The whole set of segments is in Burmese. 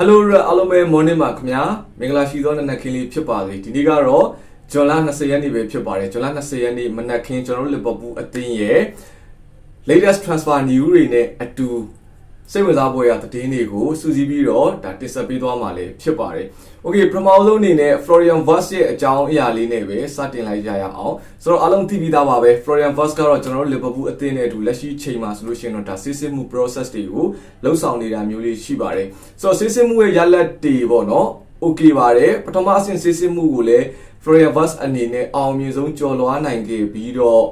Hello အားလုံးပဲ morning ပါခင်ဗျာမင်္ဂလာရှိသောနေ့နက်ခင်းလေးဖြစ်ပါစေဒီနေ့ကတော့ဇွန်လ20ရက်နေ့ပဲဖြစ်ပါတယ်ဇွန်လ20ရက်နေ့မနက်ခင်းကျွန်တော်တို့လီဗာပူးအသင်းရဲ့ latest transfer news တွေနဲ့အတူ စိတ်ဝင်စားဖွယ်ရာသတင်းတွေကိုစူးစီးပြီးတော့ဒါတင်ဆက်ပေးသွားမှာလည်းဖြစ်ပါတယ်။ Okay ပထမဆုံးအနေနဲ့ Florian Vaz ရဲ့အကြောင်းအရာလေးနဲ့ပဲစတင်လိုက်ကြရအောင်။ဆိုတော့အားလုံးသိပြီးသားပါပဲ Florian Vaz ကတော့ကျွန်တော်တို့ Liverpool အသင်းနဲ့အတူလက်ရှိချိန်မှာဆိုလို့ရှိရင်တော့ဒါစစ်စစ်မှု process တွေကိုလှုပ်ဆောင်နေတာမျိုးလေးရှိပါတယ်။ဆိုတော့စစ်စစ်မှုရဲ့ရလဒ်တွေပေါ့နော်။ Okay ပါတယ်ပထမအဆင့်စစ်စစ်မှုကိုလည်း Florian Vaz အနေနဲ့အောင်မြင်ဆုံးကျော်လွှားနိုင်ခဲ့ပြီးတော့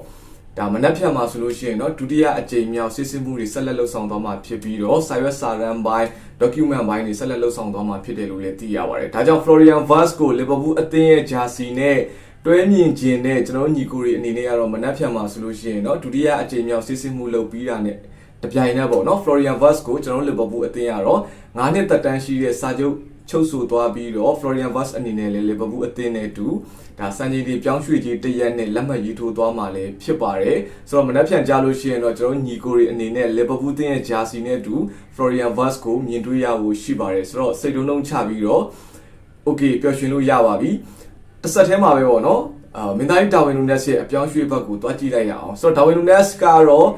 ဒါမနက်ဖြန်မှာဆိုလို့ရှိရင်เนาะဒုတိယအကြိမ်မြောက်စစ်စစ်မှုတွေဆက်လက်လှုပ်ဆောင်သွားမှာဖြစ်ပြီးတော့စာရွက်စာတမ်းပိုင်း document ပိုင်းတွေဆက်လက်လှုပ်ဆောင်သွားမှာဖြစ်တယ်လို့လည်းသိရပါတယ်။ဒါကြောင့် Florian Vaz ကို Liverpool အသင်းရဲ့ jersey နဲ့တွဲမြင်ခြင်းနဲ့ကျွန်တော်ညီကိုတွေအနေနဲ့ကတော့မနက်ဖြန်မှာဆိုလို့ရှိရင်เนาะဒုတိယအကြိမ်မြောက်စစ်စစ်မှုလုပ်ပြီးတာနဲ့တပြိုင်နက်ပေါ့เนาะ Florian Vaz ကိုကျွန်တော် Liverpool အသင်းကတော့9နှစ်သက်တမ်းရှိတဲ့စာချုပ် ချုပ်ဆိုသွားပြီးတော့ Florian Vaz အနေနဲ့လည်း Liverpool အသင်းနဲ့အတူဒါစံချိန်တွေပြောင်းရွှေ့ကြီးတရက်နဲ့လက်မှတ်ရေးထိုးသွားမှာလည်းဖြစ်ပါတယ်ဆိုတော့မနက်ဖြန်ကြားလို့ရှိရင်တော့ကျွန်တော်ညီကိုတွေအနေနဲ့ Liverpool အသင်းရဲ့ jersey နဲ့အတူ Florian Vaz ကိုမြင်တွေ့ရဖို့ရှိပါတယ်ဆိုတော့စိတ်တုံးလုံးချပြီးတော့ okay ပျော်ရွှင်လို့ရပါပြီတစ်ဆက်တည်းမှာပဲပေါ့နော်အာမင်းသားကြီးဒါဝင်နူနက်စ်ရဲ့အပြောင်းရွှေ့ဘက်ကိုတွားကြည့်လိုက်ရအောင်ဆိုတော့ဒါဝင်နူနက်စ်ကတော့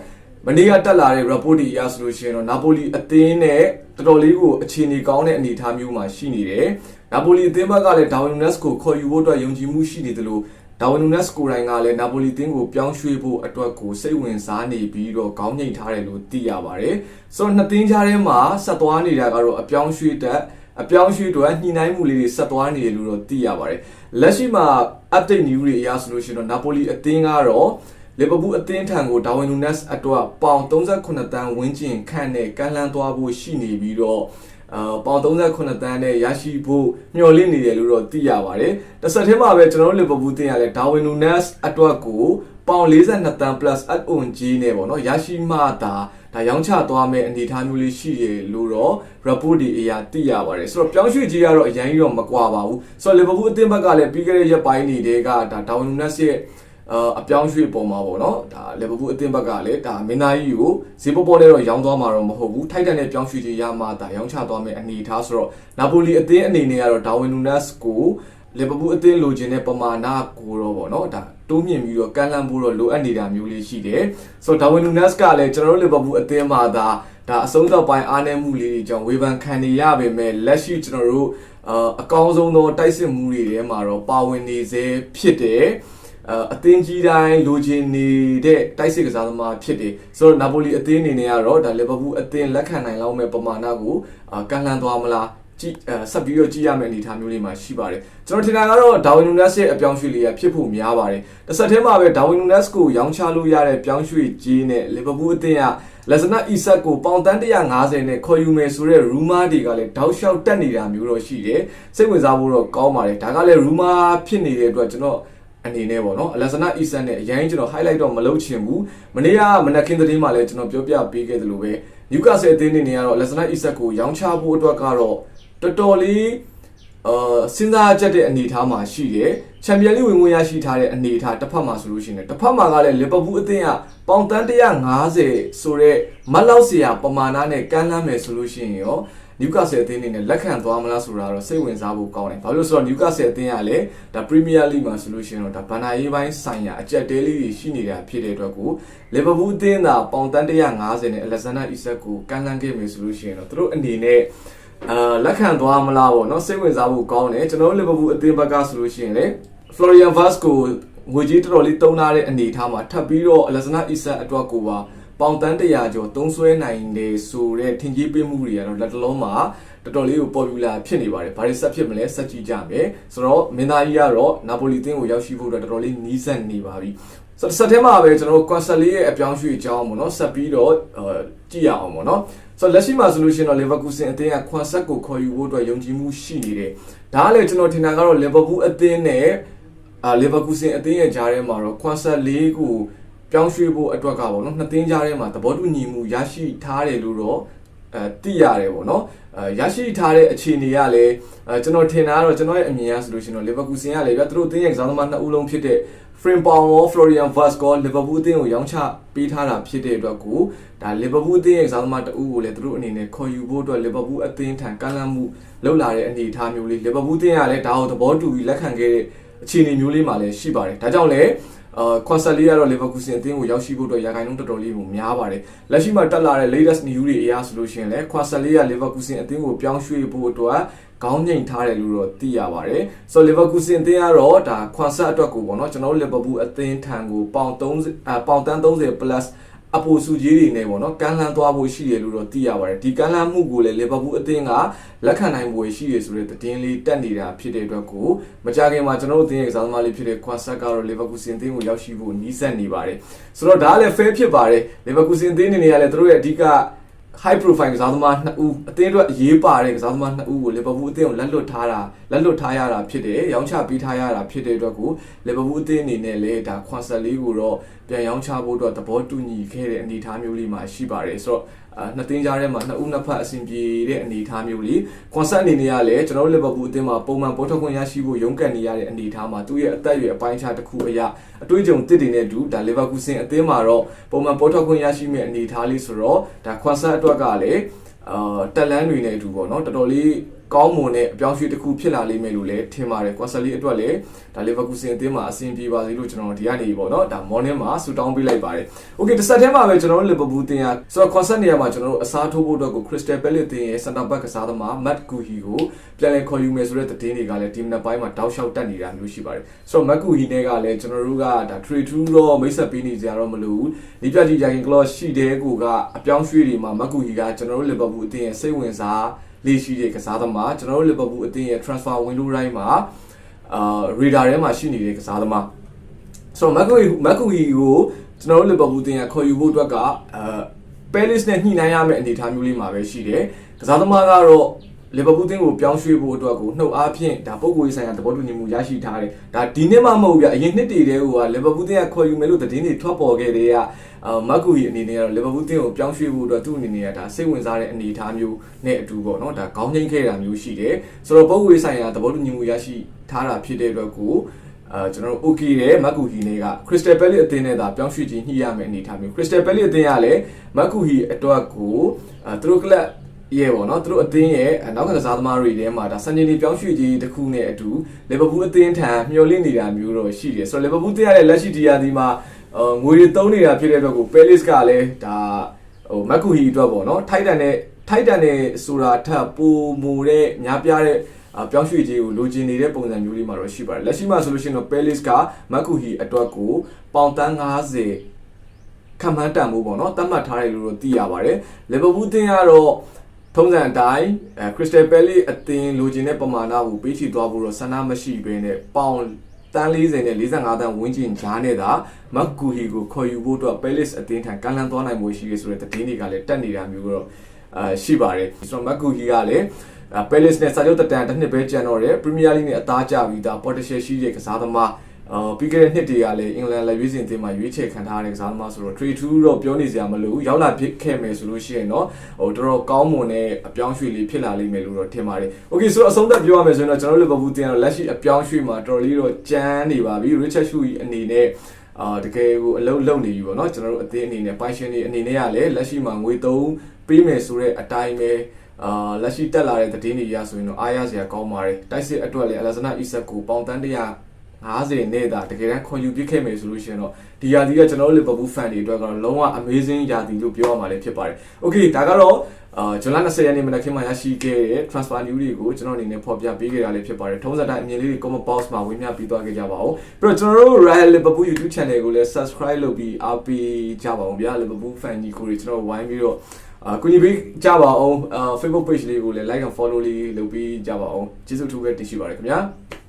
မနေ့ကတက်လာတဲ့ report တွေအရဆိုလို့ရှိရင်တော့နာပိုလီအသင်းနဲ့တော်တော်လေးကိုအခြေအနေကောင်းတဲ့အနေအထားမျိုးမှာရှိနေတယ်။နာပိုလီအသင်းဘက်ကလည်းဒါဝင်နူနက်စ်ကိုခေါ်ယူဖို့အတွက်ယုံကြည်မှုရှိနေတယ်လို့ဒါဝင်နူနက်စ်ကိုယ်တိုင်ကလည်းနာပိုလီအသင်းကိုပြောင်းရွှေ့ဖို့အတွက်ကိုစိတ်ဝင်စားနေပြီးတော့ခေါင်းငိတ်ထားတယ်လို့သိရပါတယ်။ဆိုတော့နှစ်သင်းကြားထဲမှာဆက်သွားနေတာကတော့အပြောင်းရွှေ့တက်အပြောင်းရွှေ့တော့ညှိနှိုင်းမှုလေးတွေဆက်သွားနေတယ်လို့တော့သိရပါတယ်။လက်ရှိမှာ update news တွေအရဆိုလို့ရှိရင်တော့နာပိုလီအသင်းကတော့ လီဗာပူးအသင်းထံကိုဒါဝင်နူနက်စ်အတွက်ပေါင်38တန်းဝန်းကျင်ခန့်နဲ့ကမ်းလှမ်းသွားဖို့ရှိနေပြီးတော့အာပေါင်38တန်းနဲ့ရရှိဖို့မျှော်လင့်နေတယ်လို့တော့သိရပါတယ်။တစ်ဆက်တည်းမှာပဲကျွန်တော်တို့လီဗာပူးတင်ရလဲဒါဝင်နူနက်စ်အတွက်ကိုပေါင်42တန်း plus add on G နဲ့ပေါ့နော်ရရှိမှသာဒါရောင်းချသွားမဲ့အနေအထားမျိုးလေးရှိတယ်လို့တော့ report တွေအရာသိရပါတယ်ဆိုတော့ပြောင်းရွှေ့ကြီးကတော့အရင်ကြီးတော့မကွာပါဘူးဆိုတော့လီဗာပူးအသင်းဘက်ကလည်းပြီးခဲ့တဲ့ရက်ပိုင်းတွေကဒါဒါဝင်နူနက်စ်ရဲ့ အာအပြောင်းရွှေ့ပုံမှာပေါ့နော်ဒါလီဗာပူးအသင်းဘက်ကလည်းဒါမင်းသားကြီးကိုဈေးပေါ်ပေါ်နဲ့တော့ရောင်းသွားမှာတော့မဟုတ်ဘူးထိုက်တန်တဲ့ပြောင်းရွှေ့ကြီးရမှဒါရောင်းချသွားမယ့်အနေအထားဆိုတော့နာပိုလီအသင်းအနေနဲ့ကတော့ဒါဝင်နူနက်စ်ကိုလီဗာပူးအသင်းလိုချင်တဲ့ပမာဏကိုတော့ပေါ့နော်ဒါတိုးမြင့်ပြီးတော့ကမ်းလှမ်းဖို့တော့လိုအပ်နေတာမျိုးလေးရှိတယ်ဆိုတော့ဒါဝင်နူနက်စ်ကလည်းကျွန်တော်တို့လီဗာပူးအသင်းမှာဒါဒါအဆုံးတော့ပိုင်းအားနည်းမှုလေးတွေကြောင့်ဝေဖန်ခံနေရပေမဲ့လက်ရှိကျွန်တော်တို့အာအကောင်းဆုံးသောတိုက်စစ်မှုတွေထဲမှာတော့ပါဝင်နေစေဖြစ်တယ် အသင်းကြီးတိုင်းလိုချင်နေတဲ့တိုက်စစ်ကစားသမားဖြစ်တယ်ဆိုတော့နာပိုလီအသင်းအနေနဲ့ကတော့ဒါလီဗာပူးအသင်းလက်ခံနိုင်လောက်မဲ့ပမာဏကိုကန့်လန့်သွားမလားကြည့်ဆက်ပြီးတော့ကြည့်ရမယ့်အနေအထားမျိုးလေးမှာရှိပါတယ်ကျွန်တော်ထင်တာကတော့ဒါဝင်နူနက်စ်ရဲ့အပြောင်းရွှေ့လေးကဖြစ်ဖို့များပါတယ်တစ်ဆက်တည်းမှာပဲဒါဝင်နူနက်စ်ကိုရောင်းချလို့ရတဲ့ပြောင်းရွှေ့ကြီးနဲ့လီဗာပူးအသင်းကလက်စနအီဆက်ကိုပေါင်တန်း150နဲ့ခေါ်ယူမယ်ဆိုတဲ့ rumor တွေကလည်းတောက်လျှောက်တက်နေတာမျိုးတော့ရှိတယ်စိတ်ဝင်စားဖို့တော့ကောင်းပါတယ်ဒါကလည်း rumor ဖြစ်နေတဲ့အတွက်ကျွန်တော် အနေနဲ့ပေါ့နော်အလက်စနာအီဆန်နဲ့အရင်ကျွန်တော် highlight တော့မလုပ်ချင်ဘူးမနေ့ကမနက်ခင်းသတင်းမှာလည်းကျွန်တော်ပြောပြပေးခဲ့သလိုပဲနျူကာဆယ်အသင်းနေနေကတော့အလက်စနာအီဆန်ကိုရောင်းချဖို့အတွက်ကတော့တော်တော်လေးအာစဉ်းစားချက်တဲ့အနေအထားမှာရှိတယ်ချန်ပီယံလိဝင်ငွေရရှိထားတဲ့အနေအထားတစ်ဖက်မှာဆိုလို့ရှိရင်တစ်ဖက်မှာကလည်းလီဗာပူးအသင်းကပေါင်တန်း150ဆိုတော့မလောက်စရာပမာဏနဲ့ကမ်းလှမ်းမယ်ဆိုလို့ရှိရင်ရော နျူကာဆယ်အသင်းအနေနဲ့လက်ခံသွားမလားဆိုတာတော့စိတ်ဝင်စားဖို့ကောင်းတယ်။ဘာလို့လဲဆိုတော့နျူကာဆယ်အသင်းကလည်းဒါပရီးမီးယားလိမှာဆိုလို့ရှိရင်တော့ဒါဘန်နာရေးပိုင်းဆိုင်ရာအကြက်တဲလေးတွေရှိနေတာဖြစ်တဲ့အတွက်ကိုလီဗာပူးအသင်းသာပေါင်တန်း150နဲ့အလက်ဇန်နာအီဆက်ကိုကမ်းလှမ်းခဲ့မယ်ဆိုလို့ရှိရင်တော့သူတို့အနေနဲ့အာလက်ခံသွားမလားပေါ့နော်စိတ်ဝင်စားဖို့ကောင်းတယ်ကျွန်တော်တို့လီဗာပူးအသင်းဘက်ကဆိုလို့ရှိရင်လေ Florian Vaz ကိုငွေကြီးတော်တော်လေးတုံးထားတဲ့အနေအထားမှာထပ်ပြီးတော့အလက်ဇန်နာအီဆက်အတွက်ကိုပါ ပေါင်တန်း100ကျော်သုံးဆွဲနိုင်တယ်ဆိုတဲ့ထင်ကြီးပေးမှုတွေကတော့လက်တလုံးမှာတော်တော်လေးကို popular ဖြစ်နေပါတယ်။ဘာတွေဆက်ဖြစ်မလဲဆက်ကြည့်ကြမယ်။ဆိုတော့မင်းသားကြီးကတော့နာပိုလီတင်းကိုရောက်ရှိဖို့အတွက်တော်တော်လေးနီးစပ်နေပါပြီ။ဆိုတော့ဆက်ထဲမှာပဲကျွန်တော်တို့ကွန်ဆယ်လေးရဲ့အပြောင်းရွှေ့အကြောင်းပေါ့နော်ဆက်ပြီးတော့ကြည့်ရအောင်ပေါ့နော်။ဆိုတော့လက်ရှိမှာဆိုလို့ရှိရင်တော့ Leverkusen အသင်းကခွန်ဆက်ကိုခေါ်ယူဖို့အတွက်ယုံကြည်မှုရှိနေတယ်။ဒါကလည်းကျွန်တော်ထင်တာကတော့ Liverpool အသင်းနဲ့အာ Leverkusen အသင်းရဲ့ကြားထဲမှာတော့ခွန်ဆက်လေးကို ပြောင်းရွှေ့ဖို့အတွက်ကပေါ့နော်နှစ်သင်းကြားထဲမှာသဘောတူညီမှုရရှိထားတယ်လို့တော့အဲသိရတယ်ပေါ့နော်အဲရရှိထားတဲ့အခြေအနေကလည်းအဲကျွန်တော်ထင်တာကတော့ကျွန်တော်ရဲ့အမြင်အရဆိုလို့ရှိရင်တော့လီဗာပူးဆင်ကလည်းဗျသူတို့အသင်းရဲ့ကစားသမားနှစ်ဦးလုံးဖြစ်တဲ့ Frim Powell Florian Wirtz ကိုလီဗာပူးအသင်းကိုရောင်းချပေးထားတာဖြစ်တဲ့အတွက်ကိုဒါလီဗာပူးအသင်းရဲ့ကစားသမားတဦးကိုလည်းသူတို့အနေနဲ့ခေါ်ယူဖို့အတွက်လီဗာပူးအသင်းထံကမ်းလှမ်းမှုလုပ်လာတဲ့အနေအထားမျိုးလေးလီဗာပူးအသင်းကလည်းဒါကိုသဘောတူပြီးလက်ခံခဲ့တဲ့အခြေအနေမျိုးလေးမှလည်းရှိပါတယ်ဒါကြောင့်လည်း အာကွန်ဆာလီကတော့လီဗာပူးဆင်အသင်းကိုရောက်ရှိဖို့အတွက်ရာခိုင်နှုန်းတော်တော်လေးကိုများပါတယ်လက်ရှိမှာတက်လာတဲ့ latest news တွေအရဆိုလို့ရှိရင်လည်းကွန်ဆာလီကလီဗာပူးဆင်အသင်းကိုပြောင်းရွှေ့ဖို့အတွက်ခေါင်းငိန်ထားတယ်လို့တော့သိရပါတယ်ဆိုတော့လီဗာပူးဆင်အသင်းကတော့ဒါခွန်ဆာအတွက်ကိုပေါ့နော်ကျွန်တော်တို့လီဗာပူးအသင်းထံကိုပေါင်30အပေါင်တန်း30 plus အပိုစုကြီးတွေနဲ့ပေါ့နော်ကမ်းလှမ်းသွားဖို့ရှိရလို့တော့သိရပါတယ်ဒီကမ်းလှမ်းမှုကိုလည်းလီဗာပူးအသင်းကလက်ခံနိုင်ဖို့ရှိရဆိုတဲ့သတင်းလေးတက်နေတာဖြစ်တဲ့အတွက်ကိုမကြခင်မှာကျွန်တော်တို့အသင်းရဲ့ကစားသမားလေးဖြစ်တဲ့ခွန်ဆတ်ကတော့လီဗာပူးစင်အသင်းကိုရောက်ရှိဖို့နီးစပ်နေပါတယ်ဆိုတော့ဒါကလည်း fair ဖြစ်ပါတယ်လီဗာပူးစင်အသင်းအနေနဲ့ကလည်းသူတို့ရဲ့အဓိက high profile ကစားသမားနှစ်ဦးအသင်းအတွက်အရေးပါတဲ့ကစားသမားနှစ်ဦးကိုလီဗာပူးအသင်းကိုလက်လွတ်ထားတာလက်လွတ်ထားရတာဖြစ်တယ်။ရောင်းချပေးထားရတာဖြစ်တဲ့အတွက်ကိုလီဗာပူးအသင်းအနေနဲ့လည်းဒါခွန်ဆက်လေးကိုတော့ပြန်ရောင်းချဖို့အတွက်သဘောတူညီခဲ့တဲ့အနေအထားမျိုးလေးမှာရှိပါတယ်ဆိုတော့အာနှစ်သင်းကြားထဲမှာနှစ်ဦးနှစ်ဖက်အဆင်ပြေတဲ့အနေအထားမျိုးလေးကွန်ဆတ်အနေနဲ့ကလည်းကျွန်တော်တို့လီဗာပူးအသင်းမှာပုံမှန်ပေါ်ထွက်ခွင့်ရရှိဖို့ရုန်းကန်နေရတဲ့အနေအထားမှာသူ့ရဲ့အသက်အရွယ်အပိုင်းခြားတစ်ခုအရာအတွေ့အကြုံတစ်တွေနဲ့အတူဒါလီဗာပူးစင်အသင်းမှာတော့ပုံမှန်ပေါ်ထွက်ခွင့်ရရှိမဲ့အနေအထားလေးဆိုတော့ဒါကွန်ဆတ်အတွက်ကလည်းအာတက်လန်းတွေနဲ့အတူပေါ့နော်တော်တော်လေး ကောင်းမွန်တဲ့အပြောင်းအရွှေ့တစ်ခုဖြစ်လာလိမ့်မယ်လို့လည်းထင်ပါတယ်ကွာဆယ်လီအတွက်လည်းဒါလီဗာပူးစင်အသင်းမှာအဆင်ပြေပါစေလို့ကျွန်တော်ဒီကနေပေါ့နော်ဒါ morning မှာဆူတောင်းပေးလိုက်ပါတယ်။ Okay တစ်ဆက်တည်းမှာပဲကျွန်တော်တို့လီဗာပူးအသင်းကဆိုတော့ concept နေရာမှာကျွန်တော်တို့အစားထိုးဖို့အတွက်ကို Crystal Palace အသင်းရဲ့ center back ကစားသမား Matt Guhi ကိုပြန်လည်ခေါ်ယူမယ်ဆိုတဲ့သတင်းတွေကလည်းဒီမနက်ပိုင်းမှာတောက်လျှောက်တက်နေတာမျိုးရှိပါတယ်။ဆိုတော့ Matt Guhi နဲ့ကလည်းကျွန်တော်တို့ကဒါ trade through တော့မိတ်ဆက်ပေးနေကြတော့မလို့ဘူး။ဒီပြကြီးဂျာကင်ကလော့ရှိတဲ့ကိုကအပြောင်းရွှေ့တွေမှာ Matt Guhi ကကျွန်တော်တို့လီဗာပူးအသင်းရဲ့စိတ်ဝင်စားလေးရှိတဲ့ကစားသမားကျွန်တော်တို့လီဗာပူးအသင်းရဲ့ transfer window တိုင်းမှာအာ radar ထဲမှာရှိနေတဲ့ကစားသမားဆိုတော့မက်ကူမက်ကူဟီကိုကျွန်တော်တို့လီဗာပူးအသင်းကခေါ်ယူဖို့အတွက်ကအာပဲလစ်နဲ့ညှိနှိုင်းရမယ့်အနေအထားမျိုးလေးမှာပဲရှိတယ်ကစားသမားကတော့ လီဗာပူးအသင်းကိုပြောင်းရွှေ့ဖို့အတွက်ကိုနှုတ်အားဖြင့်ဒါပုံကိုယ်ရေးဆိုင်ရာသဘောတူညီမှုရရှိထားတယ်ဒါဒီနှစ်မှမဟုတ်ပြအရင်နှစ်တည်းတည်းကလီဗာပူးအသင်းကခေါ်ယူမယ်လို့သတင်းတွေထွက်ပေါ်ခဲ့တဲ့ကအာမက်ကူဟီအနေနဲ့ကတော့လီဗာပူးအသင်းကိုပြောင်းရွှေ့ဖို့အတွက်သူ့အနေနဲ့ကဒါစိတ်ဝင်စားတဲ့အနေအထားမျိုးနဲ့အတူပေါ့နော်ဒါခေါင်းငိမ့်ခဲ့တာမျိုးရှိတယ်ဆိုတော့ပုံကိုယ်ရေးဆိုင်ရာသဘောတူညီမှုရရှိထားတာဖြစ်တဲ့အတွက်ကိုအာကျွန်တော်တို့ okay တဲ့မက်ကူဟီနဲ့က Crystal Palace အသင်းနဲ့ဒါပြောင်းရွှေ့ခြင်းညှိရမယ့်အနေအထားမျိုး Crystal Palace အသင်းကလည်းမက်ကူဟီအတွက်ကိုအာသူတို့ကလပ် ရဲပေါ့နော်သူတို့အသင်းရဲ့နောက်ကစားသမားတွေထဲမှာဒါစံချိန်တွေပြောင်းရွှေ့ခြင်းတစ်ခုနဲ့အတူလီဗာပူးအသင်းထံမျှော်လင့်နေတာမျိုးတော့ရှိတယ်ဆိုတော့လီဗာပူးအသင်းရတဲ့လက်ရှိဒီယာဒီမှာအာငွေတွေသုံးနေတာဖြစ်တဲ့အတွက်ကိုပဲလစ်ကလည်းဒါဟိုမက်ကူဟီအတွက်ပေါ့နော်ထိုက်တန်တဲ့ထိုက်တန်တဲ့ဆိုတာထပ်ပိုမိုတဲ့များပြားတဲ့အာပြောင်းရွှေ့ခြင်းကိုလိုချင်နေတဲ့ပုံစံမျိုးလေးမှာတော့ရှိပါတယ်လက်ရှိမှာဆိုလို့ရှိရင်တော့ပဲလစ်ကမက်ကူဟီအတွက်ကိုပေါင်တန်း90ခံမှန်းတန်မှုပေါ့နော်တတ်မှတ်ထားတယ်လို့တော့သိရပါတယ်လီဗာပူးအသင်းကတော့ ထုံးစံအတိုင်းအဲခရစ္စတယ်ပဲလီအသင်းလိုချင်တဲ့ပမာဏကိုပေးချီသွားဖို့တော့ဆန္ဒမရှိဘဲနဲ့ပေါင်တန်း40နဲ့45တန်းဝန်းကျင်ကြားနဲ့သာမက်ကူဟီကိုခေါ်ယူဖို့အတွက်ပဲလစ်အသင်းထံကမ်းလှမ်းသွားနိုင်မှုရှိရဆိုတဲ့သတင်းတွေကလည်းတက်နေတာမျိုးတော့အာရှိပါတယ်ဆိုတော့မက်ကူဟီကလည်းပဲလစ်နဲ့စာချုပ်တက်တန်တစ်နှစ်ပဲကျန်တော့တယ်ပရီးမီးယားလိနဲ့အသားကျပြီးသားပေါ်တရှယ်ရှိတဲ့ကစားသမား အာပြီးခဲ့တဲ့နှစ်တည်းကလည်းအင်္ဂလန်လက်ရွေးစင်အသင်းမှာရွေးချယ်ခံထားရတဲ့ကစားသမားဆိုတော့ trade to တော့ပြောနေစရာမလိုဘူးရောက်လာဖြစ်ခဲ့မယ်ဆိုလို့ရှိရင်တော့ဟိုတော်တော်ကောင်းမွန်တဲ့အပြောင်းရွှေ့လေးဖြစ်လာလိမ့်မယ်လို့တော့ထင်ပါတယ်။ Okay ဆိုတော့အဆုံးသတ်ပြောရမယ်ဆိုရင်တော့ကျွန်တော်တို့ Liverpool တင်တော့လက်ရှိအပြောင်းရွှေ့မှာတော်တော်လေးတော့ကြမ်းနေပါပြီ။ Richard Shu အနေနဲ့အာတကယ်ကိုအလုံးလုံးနေပြီပေါ့နော်ကျွန်တော်တို့အသင်းအနေနဲ့ပိုင်ရှင်တွေအနေနဲ့ကလည်းလက်ရှိမှာငွေသုံးပေးမယ်ဆိုတဲ့အတိုင်းပဲအာလက်ရှိတက်လာတဲ့သတင်းတွေရဆိုရင်တော့အားရစရာကောင်းပါတယ်တိုက်စစ်အတွက်လည်းအလက်ဇနာအီဆက်ကိုပေါင်တန်း100 50နဲ့တာတကယ်တမ်းခေါ်ယူပြစ်ခဲ့မယ်ဆိုလို့ရှိရင်တော့ဒီယာဒီကကျွန်တော်တို့ Liverpool fan တွေအတွက်ကတော့လုံးဝ amazing ယာဒီလို့ပြောရမှာလည်းဖြစ်ပါတယ်။ Okay ဒါကတော့အာဇွန်လ20ရက်နေ့မနက်ခင်းမှာရရှိခဲ့တဲ့ transfer news တွေကိုကျွန်တော်အနေနဲ့ဖော်ပြပေးခဲ့တာလည်းဖြစ်ပါတယ်။ထုံးစံတိုင်းအမြင်လေးတွေ comment box မှာဝင်ပြပေးသွားခဲ့ကြပါဦး။ပြီးတော့ကျွန်တော်တို့ Real Liverpool YouTube channel ကိုလည်း subscribe လုပ်ပြီးအားပေးကြပါဦးဗျာ။ Liverpool fan ကြီးကိုတွေကျွန်တော်ဝိုင်းပြီးတော့အာကိုကြီးပေးကြပါအောင်အာ Facebook page လေးကိုလည်း like and follow လေးလုပ်ပြီးကြပါအောင်ကျေးဇူးအထူးပဲတင်ရှိပါတယ်ခင်ဗျာ။